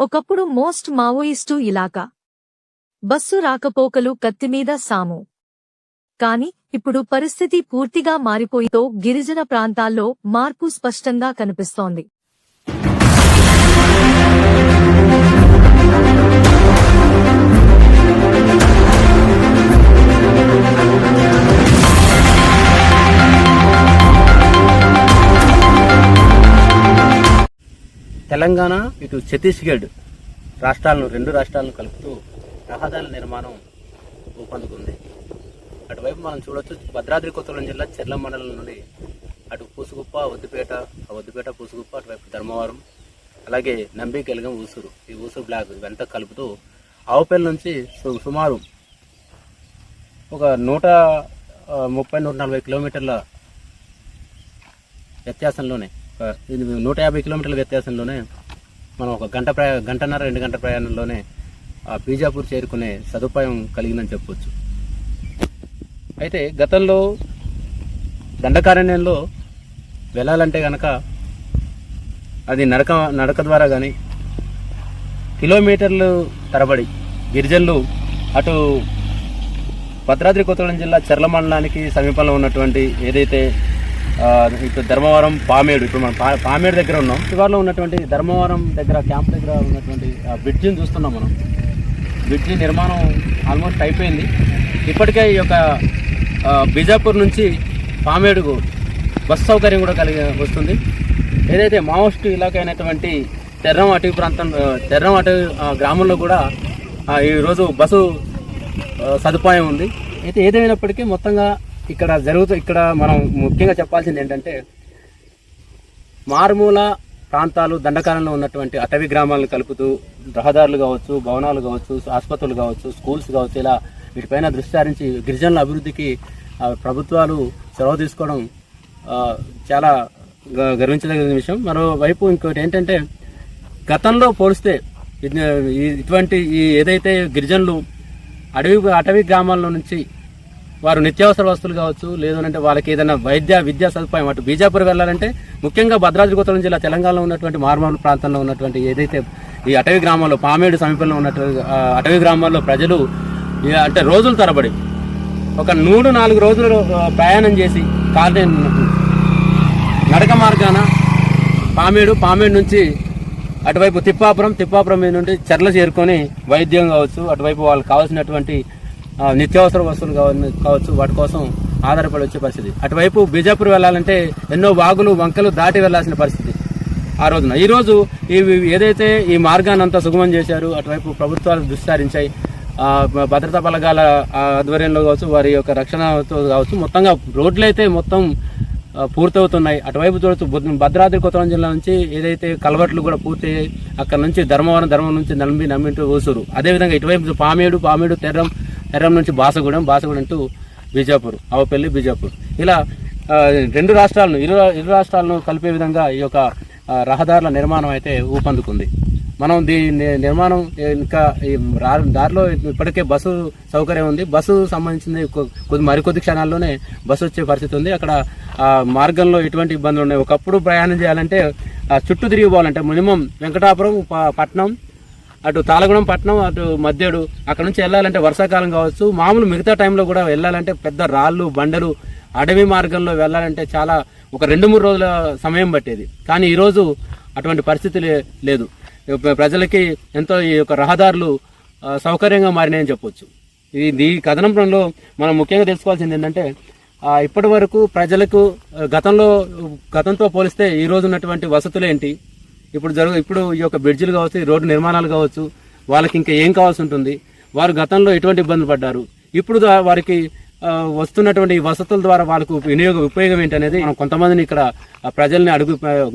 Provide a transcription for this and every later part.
ఒకప్పుడు most Maoist ఇలాకా bus రాకపోకలు కత్తిమీద సాము. కాని ఇప్పుడు పరిస్థితి పూర్తిగా మారిపోయితో గిరిజన ప్రాంతాల్లో మార్పు స్పష్టంగా కనిపిస్తోంది. తెలంగాణ ఇటు ఛత్తీస్గఢ్ రాష్ట్రాలను రెండు రాష్ట్రాలను కలుపుతూ రహదారుల నిర్మాణం ఊపందుకుంది అటువైపు మనం చూడొచ్చు భద్రాద్రి కొత్తగూడెం జిల్లా చెర్ల మండలం నుండి అటు పూసుగుప్ప వద్దుపేట ఆ వద్దుపేట పూసుగుప్ప అటువైపు ధర్మవరం అలాగే నంబి గెలగం ఊసూరు. ఈ ఊసూరు బ్లాక్ ఇవంతా కలుపుతూ ఆవుపల్లి నుంచి సు- సుమారు ఒక నూట ముప్పై నూట నలభై కిలోమీటర్ల వ్యత్యాసంలోనే నూట యాభై కిలోమీటర్ల వ్యత్యాసంలోనే మనం ఒక గంట ప్రయా గంటన్నర రెండు గంటల ప్రయాణంలోనే ఆ బీజాపూర్ చేరుకునే సదుపాయం కలిగిందని చెప్పవచ్చు అయితే గతంలో దండకారణ్యంలో వెళ్ళాలంటే కనుక అది నడక నడక ద్వారా కానీ కిలోమీటర్లు తరబడి గిరిజనులు అటు భద్రాద్రి కొత్తగూడెం జిల్లా చెర్ల మండలానికి సమీపంలో ఉన్నటువంటి ఏదైతే ఇప్పుడు ధర్మవరం పామేడు ఇప్పుడు మనం పా పామేడు దగ్గర ఉన్నాం. శివార్లో ఉన్నటువంటి ధర్మవరం దగ్గర క్యాంప్ దగ్గర ఉన్నటువంటి బ్రిడ్జిని చూస్తున్నాం మనం. బ్రిడ్జి నిర్మాణం ఆల్మోస్ట్ అయిపోయింది. ఇప్పటికే ఈ యొక్క బీజాపూర్ నుంచి పామేడుకు బస్ సౌకర్యం కూడా కలిగి వస్తుంది. ఏదైతే మావోస్ట్ ఇలాకా అయినటువంటి తెర్రం అటవీ ప్రాంతం తెర్రం అటవీ గ్రామంలో కూడా ఈరోజు బస్సు సదుపాయం ఉంది. అయితే ఏదేమైనప్పటికీ మొత్తంగా ఇక్కడ జరుగుతూ ఇక్కడ మనం ముఖ్యంగా చెప్పాల్సింది ఏంటంటే మారుమూల ప్రాంతాలు దండకాలంలో ఉన్నటువంటి అటవీ గ్రామాలను కలుపుతూ రహదారులు కావచ్చు భవనాలు కావచ్చు ఆసుపత్రులు కావచ్చు స్కూల్స్ కావచ్చు ఇలా వీటిపైన దృష్టి సారించి గిరిజనుల అభివృద్ధికి ప్రభుత్వాలు చొరవ తీసుకోవడం చాలా గ- గర్వించదగిన విషయం. మరోవైపు ఇంకోటి ఏంటంటే గతంలో పోలిస్తే ఇటువంటి ఈ ఏదైతే గిరిజనులు అడవి అటవీ గ్రామాల నుంచి వారు నిత్యావసర వస్తువులు కావచ్చు లేదంటే వాళ్ళకి ఏదైనా వైద్య విద్యా సదుపాయం అటు బీజాపూర్ వెళ్ళాలంటే ముఖ్యంగా భద్రాద్రి కొత్తగూడెం జిల్లా తెలంగాణలో ఉన్నటువంటి మార్మూల ప్రాంతంలో ఉన్నటువంటి ఏదైతే ఈ అటవీ గ్రామాల్లో పామేడు సమీపంలో ఉన్నటువంటి అటవీ గ్రామాల్లో ప్రజలు అంటే రోజుల తరబడి ఒక మూడు నాలుగు రోజులు ప్రయాణం చేసి కార్ నడక మార్గాన పామేడు పామేడు నుంచి అటువైపు తిప్పాపురం తిప్పాపురం మీద నుండి చెర్ల చేరుకొని వైద్యం కావచ్చు అటువైపు వాళ్ళకి కావాల్సినటువంటి నిత్యావసర వస్తువులు కావచ్చు వాటి కోసం ఆధారపడి వచ్చే పరిస్థితి. అటువైపు బీజాపూర్ వెళ్ళాలంటే ఎన్నో వాగులు వంకలు దాటి వెళ్ళాల్సిన పరిస్థితి ఆ రోజున. ఈ రోజు ఈ ఏదైతే ఈ మార్గాన్ని అంతా సుగమం చేశారు అటువైపు ప్రభుత్వాలు దృష్టి భద్రతా బలగాల ఆధ్వర్యంలో కావచ్చు వారి యొక్క రక్షణతో కావచ్చు మొత్తంగా రోడ్లు అయితే మొత్తం పూర్తవుతున్నాయి. అటువైపు చూడొచ్చు భద్రాద్రి కొత్తగూడెం జిల్లా నుంచి ఏదైతే కలవట్లు కూడా పూర్తయ్యాయి అక్కడ నుంచి ధర్మవరం ధర్మం నుంచి నమ్మి నమ్మింటూ ఊసూరు. అదేవిధంగా ఇటువైపు పామేడు పామేడు తెర్రం ఎర్రం నుంచి బాసగూడెం బాసగూడెం టు బీజాపూర్ అవపల్లి బీజాపూర్. ఇలా రెండు రాష్ట్రాలను ఇరు ఇరు రాష్ట్రాలను కలిపే విధంగా ఈ యొక్క రహదారుల నిర్మాణం అయితే ఊపందుకుంది. మనం దీని నిర్మాణం ఇంకా ఈ దారిలో ఇప్పటికే బస్సు సౌకర్యం ఉంది. బస్సు సంబంధించింది కొద్ది మరికొద్ది క్షణాల్లోనే బస్సు వచ్చే పరిస్థితి ఉంది. అక్కడ మార్గంలో ఎటువంటి ఇబ్బందులు ఉన్నాయి ఒకప్పుడు ప్రయాణం చేయాలంటే చుట్టూ తిరిగి పోవాలంటే మినిమం వెంకటాపురం పట్నం అటు తాళగూడెం పట్టణం అటు మధ్యడు అక్కడ నుంచి వెళ్ళాలంటే వర్షాకాలం కావచ్చు. మామూలు మిగతా టైంలో కూడా వెళ్ళాలంటే పెద్ద రాళ్ళు బండలు అడవి మార్గంలో వెళ్ళాలంటే చాలా ఒక రెండు మూడు రోజుల సమయం పట్టేది. కానీ ఈరోజు అటువంటి పరిస్థితి లేదు. ప్రజలకి ఎంతో ఈ యొక్క రహదారులు సౌకర్యంగా మారినాయని చెప్పొచ్చు. ఇది ఈ కథనంలో మనం ముఖ్యంగా తెలుసుకోవాల్సింది ఏంటంటే ఇప్పటి వరకు ప్రజలకు గతంలో గతంతో పోలిస్తే ఈ రోజు ఉన్నటువంటి వసతులు ఏంటి? ఇప్పుడు జరుగు ఇప్పుడు ఈ యొక్క బ్రిడ్జిలు కావచ్చు రోడ్డు నిర్మాణాలు కావచ్చు వాళ్ళకి ఇంకా ఏం కావాల్సి ఉంటుంది? వారు గతంలో ఎటువంటి ఇబ్బందులు పడ్డారు? ఇప్పుడు వారికి వస్తున్నటువంటి వసతుల ద్వారా వాళ్ళకు వినియోగ ఉపయోగం ఏంటి అనేది మనం కొంతమందిని ఇక్కడ ప్రజల్ని అడుగు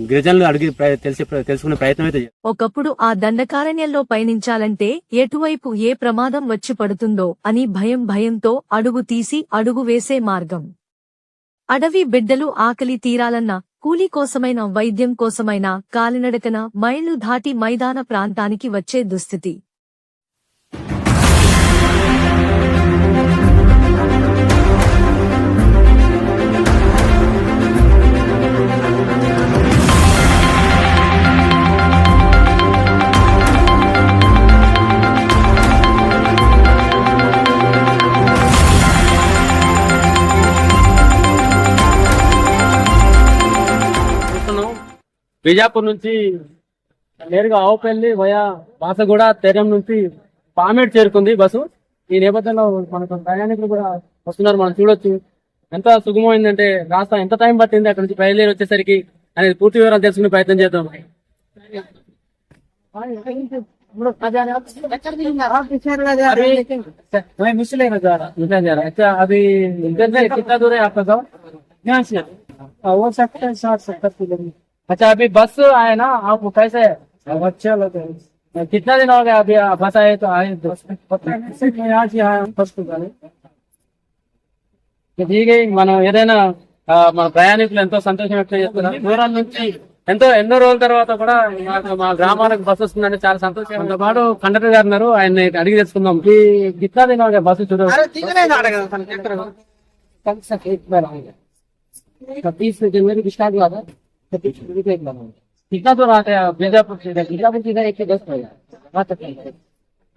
గిరిజనులు అడిగి తెలిసి తెలుసుకునే ప్రయత్నం అయితే ఒకప్పుడు ఆ దండకారణ్యంలో పయనించాలంటే ఎటువైపు ఏ ప్రమాదం వచ్చి పడుతుందో అని భయం భయంతో అడుగు తీసి అడుగు వేసే మార్గం. అడవి బిడ్డలు ఆకలి తీరాలన్న కూలీ కోసమైన వైద్యం కోసమైన కాలినడకన మైళ్ళు దాటి మైదాన ప్రాంతానికి వచ్చే దుస్థితి. బీజాపూర్ నుంచి నేరుగా ఆవుపల్లి వయా బాసగూడ తెరం నుంచి పామేడ్ చేరుకుంది బస్సు ఈ నేపథ్యంలో మనకు ప్రయాణికులు కూడా వస్తున్నారు మనం చూడొచ్చు ఎంత సుగమమైందంటే రాస్తా ఎంత టైం పట్టింది అక్కడ నుంచి బయలుదేరి వచ్చేసరికి అనేది పూర్తి వివరాలు తెలుసుకునే ప్రయత్నం చేద్దాం अभी मैं मिसले में जा रहा मिसले जा रहा अच्छा अभी इधर से कितना दूर है आपका गाँव यहाँ से हाँ, वो सकता है साठ सत्तर किलोमीटर अच्छा अभी बस आए ना आप कैसे है अच्छा लगा कितना दिन हो गया अभी आप बस आए तो आए तो पता नहीं से मैं आज ही आया फर्स्ट गाड़ी దిగి మనం ఏదైనా ఆ, మన ప్రయాణికులు ఎంతో సంతోషం వ్యక్తం చేస్తున్నారు దూరం నుంచి ఎంతో ఎన్నో రోజుల తర్వాత కూడా మాకు మా గ్రామాలకు బస్సు వస్తుందంటే చాలా సంతోషం మనతో పాటు కండక్టర్ గారు ఉన్నారు ఆయన అడిగి తెచ్చుకుందాం ఈ గిట్లా దిన బస్సు చూడ कितना तो रहा था बीजापुर से बीजापुर सीधा एक से दस पड़ेगा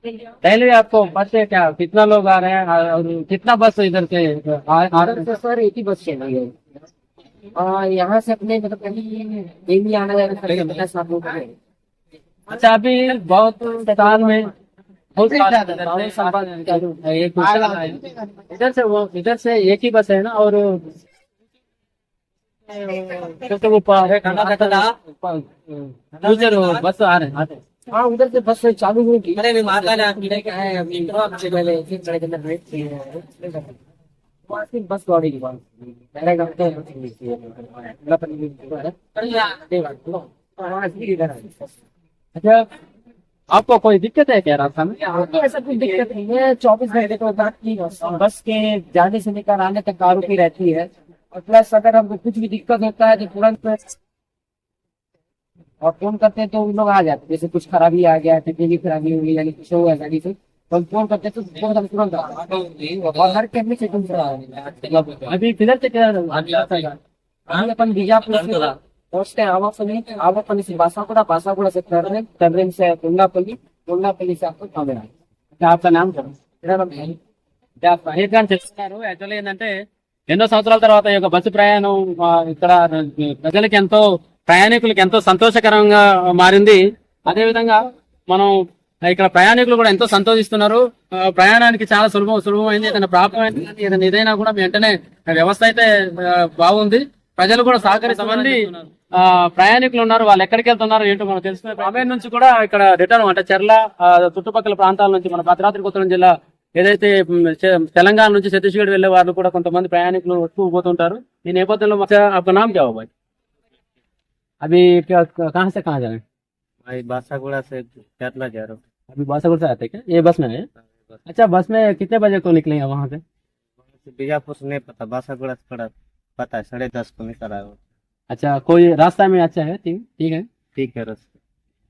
पहले आपको बस से क्या कितना लोग आ रहे हैं और कितना बस इधर से सर एक ही बस से यहाँ से अपने मतलब कहीं आना जाना पचास लोग अच्छा अभी बहुत साल में इधर से वो इधर से एक ही बस है ना और तो वो बस आ रहे हैं। हाँ उधर से बस चालू हुई अरे माता ने आपकी है अभी पहले के अंदर बस गाड़ी की बात मतलब अच्छा आपको कोई दिक्कत है क्या रास्ता में? हाँ, तो ऐसा कोई दिक्कत नहीं है। चौबीस घंटे तो बात बस के जाने से निकल आने तक कारों की रहती है। और प्लस अगर हमको कुछ भी दिक्कत होता है तो तुरंत और फोन करते हैं तो उन लोग आ जाते हैं जैसे कुछ खराबी आ गया टिकट की खराबी हुई यानी कुछ हुआ गाड़ी से तो हम फोन करते हैं तो फोन हम तुरंत आ जाते हैं। और हर कैमरे से तुम अभी किधर से क्या हम अपन बीजापुर से पहुंचते हैं आवापल्ली आवापल्ली से बासागुड़ा बासागुड़ा से टर्न टर्न से कुंडापल्ली कुंडापल्ली से आपको कामेरा अच्छा, आपका नाम क्या मेरा नाम है మహేష్ గారు చెప్తున్నారు యాక్చువల్లీ ఏంటంటే ఎన్నో సంవత్సరాల తర్వాత ఈ యొక్క బస్సు ప్రయాణం ఇక్కడ ప్రజలకు ఎంతో ప్రయాణికులకు ఎంతో సంతోషకరంగా మారింది. అదే విధంగా మనం ఇక్కడ ప్రయాణికులు కూడా ఎంతో సంతోషిస్తున్నారు. ప్రయాణానికి చాలా సులభం సులభమైంది. ఏదైనా ప్రాబ్లం అయింది ఏదైనా ఏదైనా కూడా వెంటనే వ్యవస్థ అయితే బాగుంది. ప్రజలు కూడా సహకరిస్తామండి ఆ, ప్రయాణికులు ఉన్నారు. వాళ్ళు ఎక్కడికి వెళ్తున్నారు ఏంటో మనం తెలుసుకునే బాంబే నుంచి కూడా ఇక్కడ రిటర్న్ అంటే చెర్ల చుట్టుపక్కల ప్రాంతాల నుంచి మన భద్రాద్రి కొత్తగూడెం జిల్లా ఏదైతే మ్, చే- తెలంగాణ నుంచి ఛత్తీస్గఢ్ వెళ్లే వాళ్ళు కూడా కొంతమంది ప్రయాణికులు వస్తూ పోతుంటారు ఈ నేపథ్యంలో మాకు आपका नाम क्या होगा अभी क्या कहाँ से कहाँ जा रहे हैं भाई बासागुड़ा से केरला जा रहा हूँ अभी बासागुड़ से आते हैं क्या ये बस में है अच्छा बस में कितने बजे को निकलेंगे वहाँ से वहाँ से बीजापुर से नहीं पता बासागुड़ा से थोड़ा पता है साढ़े दस को निकल आया हूँ अच्छा कोई रास्ता में अच्छा है ठीक ठीक है ठीक है रस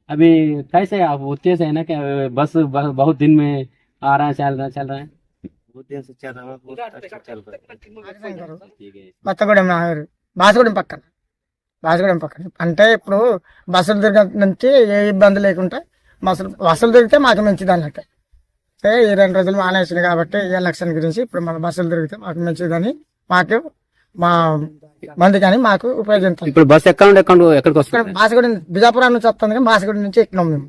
अभी कैसे आप होते से है ना कि बस बस बहुत दिन में आ रहा है चल रहा है चल रहा है बहुत दिन से चल रहा हूँ बहुत अच्छा चल रहा है ठीक है కొత్తగూడెం నాయరు బాసగూడెం పక్కన బాసగూడెం పక్కన అంటే ఇప్పుడు బస్సులు తిరగ నుంచి ఏ ఇబ్బంది లేకుండా బస్సులు బస్సులు తిరిగితే మాకు మంచిది అన్నట్టు ఏ ఈ రెండు రోజులు మానేసింది కాబట్టి ఈ ఎలక్షన్ గురించి ఇప్పుడు మన బస్సులు తిరిగితే మాకు మంచిదని మాకు మా మంది కానీ మాకు ఉపయోగించాలి ఇప్పుడు బస్ ఎక్కడ నుండి ఎక్కడ ఎక్కడికి ఇక్కడ వస్తుంది బాసగూడెం బిజాపురం నుంచి వస్తుంది కానీ బాసగూడెం నుంచి ఎక్కినాం మేము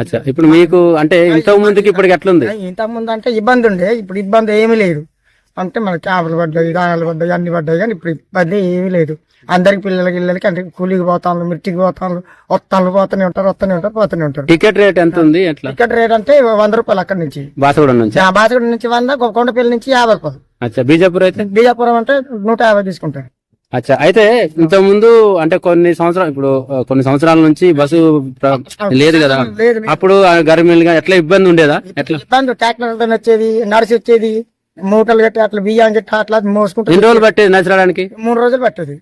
అచ్చా. ఇప్పుడు మీకు అంటే ఇంతకు ముందుకి ఇప్పటికి ఎట్లుంది? ఇంతకు ముందు అంటే ఇబ్బంది ఉండే. ఇప్పుడు ఇబ్బంది ఏమీ లేదు. అంటే మన క్యాబులు పడ్డాయి దానాలు పడ్డాయి అన్ని పడ్డాయి కానీ ఇప్పుడు ఇబ్బంది ఏమీ లేదు. అందరికి పిల్లలకి పిల్లలకి అంటే కూలికి పోతాను మిర్చికి పోతాను వస్తాను పోతూనే ఉంటారు వస్తూనే ఉంటారు పోతూనే ఉంటారు. టికెట్ రేట్ ఎంత ఉంది? ఎట్లా? టికెట్ రేట్ అంటే వంద రూపాయలు అక్కడి నుంచి. బాసగూడ నుంచి? బాసగూడ నుంచి వంద కొండపల్లి నుంచి యాభై రూపాయలు. అచ్చా. బీజాపూర్ అయితే? బీజాపురం అంటే నూట యాభై తీసుకుంటారు. అచ్చా. అయితే ఇంత ముందు అంటే కొన్ని సంవత్సరాలు ఇప్పుడు కొన్ని సంవత్సరాల నుంచి బస్సు లేదు కదా. అప్పుడు గర్మిలుగా ఎట్లా ఇబ్బంది ఉండేదా? ఎట్లా? ఇబ్బంది ట్రాక్టర్లతో వచ్చేది నడిచి వచ్చేది మూటలు కట్టి అట్లా బియ్యం కట్టి అట్లా మోసుకుంటూ ఎన్ని రోజులు పట్టేది నచ్చడానికి మూడు రోజులు పట్టేది.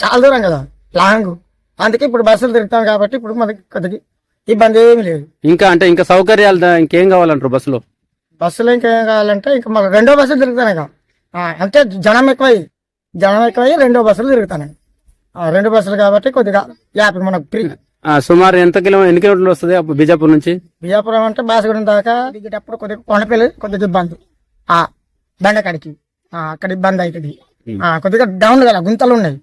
చాలా దూరం కదా లాంగ్. అందుకే ఇప్పుడు బస్సులు తిరుగుతాం కాబట్టి ఇప్పుడు మనకి కొద్దిగా ఇబ్బంది ఏమీ లేదు. ఇంకా అంటే ఇంకా సౌకర్యాలు ఇంకేం కావాలంటారు బస్సులో? బస్సులో ఇంకేం కావాలంటే ఇంకా మన రెండో బస్సులు తిరుగుతాయి కదా ఆ, అంటే జనం ఎక్కువై జనం ఎక్కువై రెండో బస్సులు తిరుగుతాయి ఆ, రెండు బస్సులు కాబట్టి కొద్దిగా యాప్ మనకు ఫ్రీ. ఆ, సుమారు ఎంత కిలో ఎన్ని కిలోమీటర్లు వస్తుంది అప్పుడు బీజాపూర్ నుంచి? బిజాపురం అంటే బాసగూడెం దాకా దిగేటప్పుడు కొద్దిగా కొండపల్లి కొద్దిగా ఇబ్బంది ఆ బండకాడికి ఆ, అక్కడ ఇబ్బంది అవుతుంది. ఆ, కొద్దిగా డౌన్ కదా గుంతలు ఉన్నాయి.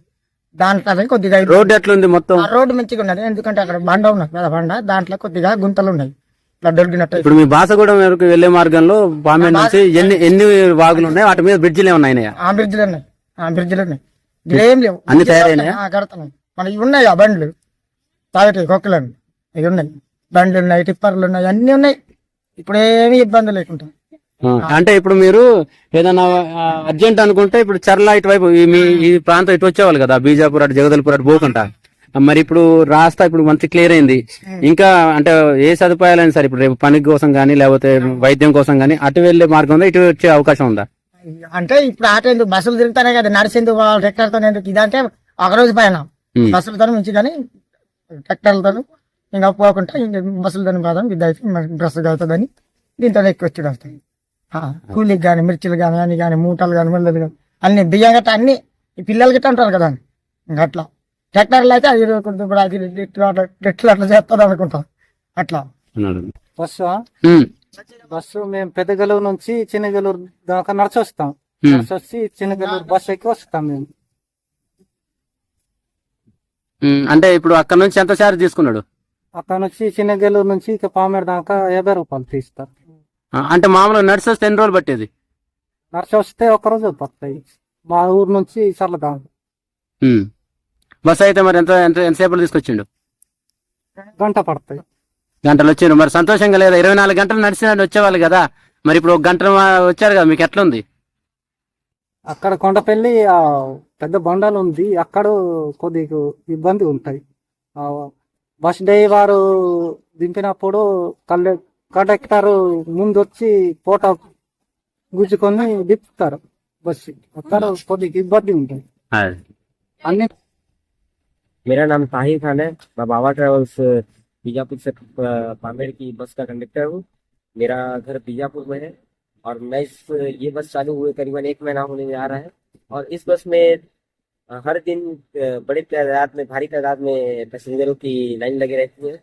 దాంట్లో కొద్దిగా రోడ్డు ఎట్లుంది మొత్తం? ఆ రోడ్డు మంచిగా ఉన్నది. ఎందుకంటే అక్కడ బండ ఉన్నది. కదా బండ. దాంట్లో కొద్దిగా గుంతలు ఉన్నాయి. ఇట్లా దొరికినట్టు. ఇప్పుడు మీ బాసగూడెం వరకు వెళ్ళే మార్గంలో పామేడ్ నుంచి ఎన్ని ఎన్ని వాగులు ఉన్నాయి? వాటి మీద బ్రిడ్జిలు ఏమన్నా అయినాయా? ఆ బ్రిడ్జ్లు ఉన్నాయి. ఆ బ్రిడ్జ్లు ఉన్నాయి ఇక్కడ ఏం లేవు. అన్ని కడతాం ఉన్నాయి ఆ బండ్లు. ఇవి ఉన్నాయి. బండ్లు ఉన్నాయి టిప్పర్లు ఉన్నాయి అన్ని ఉన్నాయి. ఇప్పుడు ఏమీ ఇబ్బంది లేకుండా. అంటే ఇప్పుడు మీరు ఏదైనా అర్జెంట్ అనుకుంటే ఇప్పుడు చర్ల ఇటువైపు మీ ఈ ప్రాంతం ఇటు వచ్చేవాళ్ళు కదా బీజాపూర్ అటు జగదల్పూర్ అటు పోకుండా. మరి ఇప్పుడు రాస్తా ఇప్పుడు మంచి క్లియర్ అయింది. ఇంకా అంటే ఏ సదుపాయాలైనా సరే ఇప్పుడు రేపు పని కోసం కానీ లేకపోతే వైద్యం కోసం కానీ అటు వెళ్ళే మార్గం ఉందా ఇటు వచ్చే అవకాశం ఉందా? అంటే ఇప్పుడు ఆట ఎందుకు బస్సులు తిరుగుతానే కదా నడిచేందుకు ట్రాక్టర్తో ఎందుకు ఇదంటే ఒక రోజు పైన. బస్సులతో కానీ ట్రాక్టర్లతో ఇంకా పోకుండా ఇంకా బస్సులతో పోదాం ఇది అయితే డ్రెస్ అవుతుందని దీంతో ఎక్కువ వచ్చి వస్తాయి ఆ, కూలీకి కానీ మిర్చిలు కానీ అన్ని కానీ మూటలు కానీ మిల్లలు కానీ అన్ని బియ్యం గట్ట అన్ని ఈ పిల్లలు గిట్ట అంటారు కదా ఇంకా అట్లా ట్రాక్టర్లు అయితే అది కూడా అది అట్లా చేస్తుంది అనుకుంటాం అట్లా బస్సు మేము పెద్దగలూరు నుంచి చిన్నగలూరు దాకా నడిచి వస్తాం ఉమ్. నడిచి వచ్చి చిన్నగలూరు బస్సు ఎక్కి వస్తాం మేము. అంటే ఇప్పుడు అక్కడ నుంచి ఎంత చార్జ్ తీసుకున్నాడు? అక్కడ నుంచి చిన్నగలూరు నుంచి ఇక పామేరు దాకా యాభై రూపాయలు తీస్తారు అంటే మామూలుగా నడిచి వస్తే ఎన్ని రోజులు పట్టేది? నడిచి వస్తే ఒక రోజు పడతాయి. మా ఊరు నుంచి సర్ల దాకా ఉమ్. బస్ అయితే మరి ఎంత ఎంత ఎంతసేపు తీసుకొచ్చిండు? గంట పడతాయి. గంటలు వచ్చిండు మరి సంతోషంగా లేదా ఇరవై నాలుగు గంటలు నడిచినట్టు వచ్చేవాళ్ళు కదా మరి ఇప్పుడు ఒక గంట వచ్చారు కదా మీకు ఎట్లుంది అక్కడ కొండపల్లి ఆ పెద్ద బండలు ఉంది అక్కడ కొద్దిగా ఇబ్బంది ఉంటాయి ఆ బస్ డ్రైవర్ దింపినప్పుడు కల్లె కండక్టర్ ముందు వచ్చి ఫోటో గుంజుకొని దిప్పుతారు బస్సు అక్కడ కొద్దిగా ఇబ్బంది ఉంటాయి అన్ని मेरा नाम ताहिर खान है मैं बाबा ट्रेवल्स बीजापुर से पामेड़ की बस का कंडक्टर हूँ। मेरा घर बीजापुर में है और मैं इस, ये बस चालू हुए करीबन एक महीना होने आ रहा है और इस बस में हर दिन बड़े तादाद में, भारी तादाद में पैसेंजरों की लाइन लगे रहती है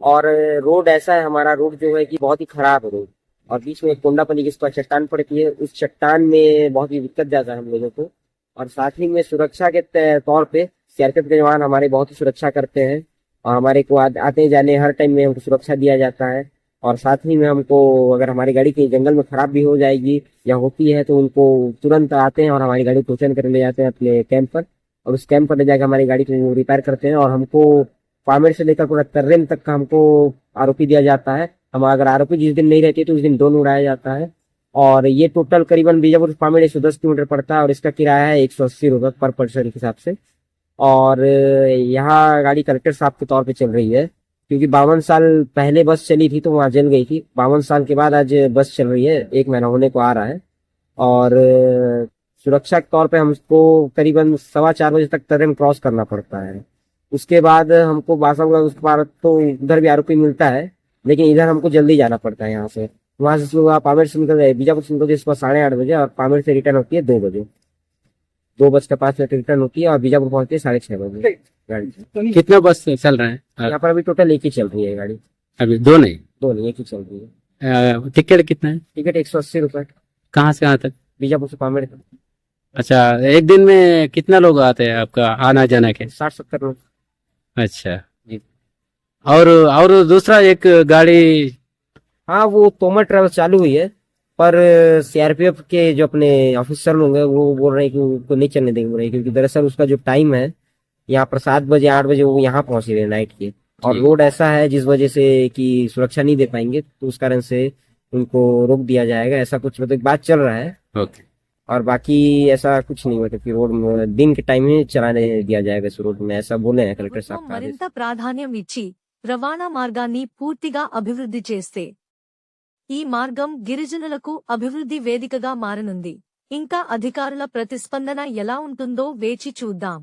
और रोड ऐसा है, हमारा रोड जो है कि बहुत ही खराब है रोड और बीच में जिस पर चट्टान पड़ती है, उस चट्टान में बहुत ही दिक्कत जाता है हम लोगों को और साथ ही में सुरक्षा के तौर पे सीआरपीएफ के जवान हमारे बहुत ही सुरक्षा करते हैं। और हमारे को आते जाने हर टाइम में हमको सुरक्षा दिया जाता है। और साथ ही में हमको अगर हमारी गाड़ी कहीं जंगल में खराब भी हो जाएगी या होती है तो उनको तुरंत आते हैं और हमारी गाड़ी को टोचन करने ले जाते हैं अपने कैंप पर। और उस कैंप पर ले जाकर हमारी गाड़ी को रिपेयर करते हैं और हमको पामेड़ से लेकर पूरा तर्रेम तक का हमको आरोपी दिया जाता है। हम अगर आरोपी जिस दिन नहीं रहती तो उस दिन दोनों उड़ाया जाता है। और ये टोटल करीबन बीजापुर पामेड़ एक सौ दस किलोमीटर पड़ता है और इसका किराया है एक सौ अस्सी रुपये पर पर्सन के हिसाब से। और यहाँ गाड़ी कलेक्टर साहब के तौर पे चल रही है, क्योंकि बावन साल पहले बस चली थी तो वहाँ जल गई थी। बावन साल के बाद आज बस चल रही है, एक महीना होने को आ रहा है। और सुरक्षा के तौर पे हमको करीबन सवा चार बजे तक तरेम क्रॉस करना पड़ता है। उसके बाद हमको बासागुड़ा उसके बाद तो उधर भी आरोपी मिलता है, लेकिन इधर हमको जल्दी जाना पड़ता है यहाँ से। वहाँ से सुबह पामेड़ से निकल जाए बीजापुर से निकलती है सुबह साढ़े आठ बजे और पामेड़ से रिटर्न होती है दो बजे। दो बज के मिनट रिटर्न होती है और बीजापुर पहुँचती है साढ़े छह बजे। गाड़ी। कितने बस चल रहे हैं? यहाँ पर अभी टोटल एक ही चल रही है गाड़ी। अभी दो नहीं? दो नहीं एक ही चल रही है। टिकट कितना है? टिकट एक सौ अस्सी रुपए। कहाँ से कहाँ तक? बीजापुर से पामेड़ तक। अच्छा एक दिन में कितना लोग आते हैं आपका आना जाना के? साठ सत्तर लोग। अच्छा। जी। और और दूसरा एक गाड़ी हाँ वो तोमर ट्रेवल चालू हुई है। पर सीआरपीएफ के जो अपने ऑफिसर लोग हैं वो बोल रहे हैं कि उनको नहीं चलने देंगे बोल रहे हैं क्योंकि दरअसल उसका जो टाइम है यहाँ पर सात बजे आठ बजे वो यहाँ पहुंच रहे हैं नाइट के और जी। रोड ऐसा है जिस वजह से कि सुरक्षा नहीं दे पाएंगे तो उस कारण से उनको रोक दिया जाएगा ऐसा कुछ मतलब एक बात चल रहा है ओके और बाकी ऐसा कुछ नहीं मतलब कि रोड में दिन के टाइम में चलाने दिया जाएगा इस रोड में ऐसा बोले हैं कलेक्टर साहब ప్రభుత్వం का आदेश మరింత ప్రాధాన్యం ఇచ్చి రవాణా మార్గాన్ని పూర్తిగా అభివృద్ధి చేస్తే ఈ మార్గం గిరిజనులకు అభివృద్ధి వేదికగా మారనుంది. ఇంకా అధికారుల ప్రతిస్పందన ఎలా ఉంటుందో వేచి చూద్దాం.